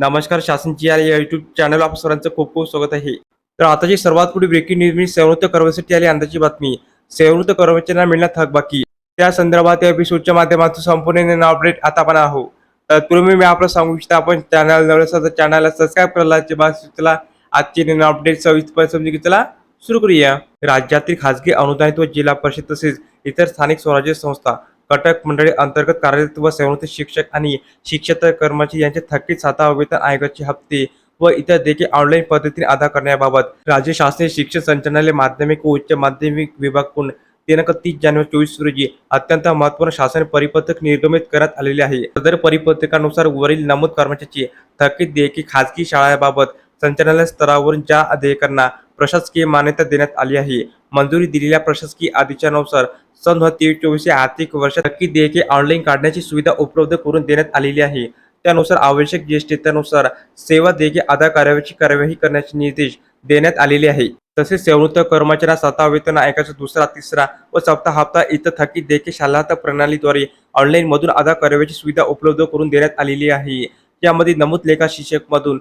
नमस्कार शासनची या YouTube channel आप खूप खूप स्वागत आहे. तर आताची सर्वात पुढे ब्रेकिंग न्यूज मी सेवृत्त कर्मचारी आली अंदाची बातमी. सेवृत्त कर्मचाऱ्यांना मिळणार थकबाकी. त्या संदर्भात या एपिसोडच्या माध्यमातून संपूर्ण अपडेट आता आपण आहोत. तर तुम्ही मी आपलं सांगू इच्छितो आपण चॅनल नवीन तर चॅनलला सबस्क्राईब करायला जे चला आजची नवीन अपडेट सविस्तर समजून की चला सुरू करूया. राज्यातील खासगी अनुदानित व जिल्हा परिषद तसेच इतर स्थानिक स्वराज्य संस्था कटक मंडळी अंतर्गत कार्यरत व सेवानिवृत्त शिक्षक आणि शिक्षक कर्मचारी यांचे थकीत साता वेतन आयोगाचे हप्ते व इतर देखील ऑनलाईन पद्धतीने अदा करण्याबाबत राज्य शासकीय शिक्षण संचालनालय माध्यमिक व उच्च माध्यमिक विभागकडून दिनांक तीस जानेवारी चोवीस रोजी अत्यंत महत्त्वपूर्ण शासन परिपत्रक निर्गमित करण्यात आलेले आहे. सदर परिपत्रकानुसार वरील नमूद कर्मचाऱ्याची थकीत देयके खाजगी शाळांबाबत संचालनालय स्तरावरून ज्या अधिकाऱ्यांना प्रशासकीय मान्यता देण्यात आली आहे मंजुरी दिलेल्या प्रशासकीय आदेशानुसार सन दोन तेवीस चोवीस या आर्थिक वर्षात नक्की देयके ऑनलाईन काढण्याची सुविधा उपलब्ध करून देण्यात आलेली आहे. त्यानुसार आवश्यक ज्येष्ठतेनुसार सेवा देयके अदा करावयाची कार्यवाही करण्याचे निर्देश देण्यात आलेले आहे. तसेच सेवृत्त कर्मचाऱ्या सातवा वेतन आयोगाचा दुसरा तिसरा व सप्ताह हप्ता इतर थकीत देयके शालांत प्रणालीद्वारे ऑनलाईन मधून अदा करावयाची सुविधा उपलब्ध करून देण्यात आलेली आहे. यामध्ये नमूद लेखा शिक्षक मधून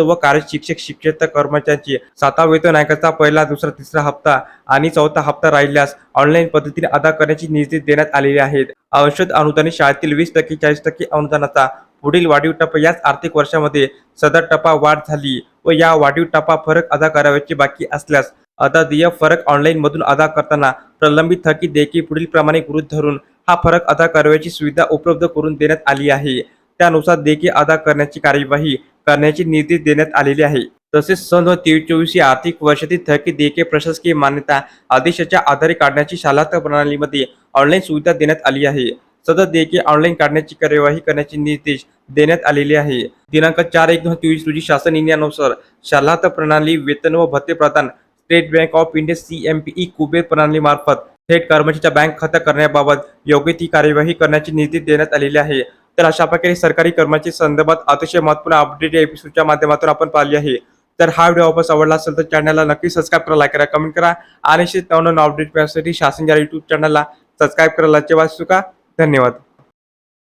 व कार्य शिक्षक शिक्षक कर्मचाऱ्यांची सातवा वेतन आयोगाचा पहिला दुसरा तिसरा हप्ता आणि चौथा हप्ता राहिल्यास ऑनलाईन पद्धतीने अदा करण्याचे निर्देश देण्यात आलेले आहेत. औषध अनुदानित शाळेतील वीस टक्के चाळीस टक्के अनुदानाचा पुढील वाढीव टप्पा याच आर्थिक वर्षामध्ये सदर टप्पा वाढ झाली व या वाढीव टप्पा फरक अदा करावयाचे बाकी असल्यास अदा देय फरक ऑनलाईन मधून अदा करताना प्रलंबित थकीत देखील पुढील प्रमाणे गृहीत धरून हा फरक अदा करावयाची सुविधा उपलब्ध करून देण्यात आली आहे. त्यानुसार देयके अदा करण्याची कार्यवाही करण्याचे निर्देश देण्यात आलेले आहे. तसेच सन दोन तेवीस चोवीस या आर्थिक वर्षातील थकीत देयके प्रशासकीय मान्यता आदेशाच्या आधारे काढण्याची शालात प्रणालीमध्ये ऑनलाईन सुविधा देण्यात आली आहे. सदर देयके ऑनलाईन काढण्याची कार्यवाही करण्याचे निर्देश देण्यात आलेले आहे. दिनांक चार एक दोन तेवीस रोजी शासन निर्णयानुसार शालात प्रणाली वेतन व भत्ते प्रदान State Bank of India C M P e Kuber प्रणालीमार्फत थेट कर्मचाऱ्याच्या बँक खात्या करण्याबाबत योग्य ती कार्यवाही करण्याचे निर्देश देण्यात आलेले आहे. तर अशा प्रकारे सरकारी कर्मचारी संदर्भात अतिशय महत्त्वपूर्ण अपडेट या एपिसोडच्या माध्यमातून आपण पाहिली आहे. तर हा व्हिडिओ वापस आवडला असेल तर चॅनलला नक्की सबस्क्राईब करा लाईक करा कमेंट करा आणि नवनवीन अपडेट मिळण्यासाठी शासन या युट्यूब चॅनलला सबस्क्राईब करायला वाचू का धन्यवाद.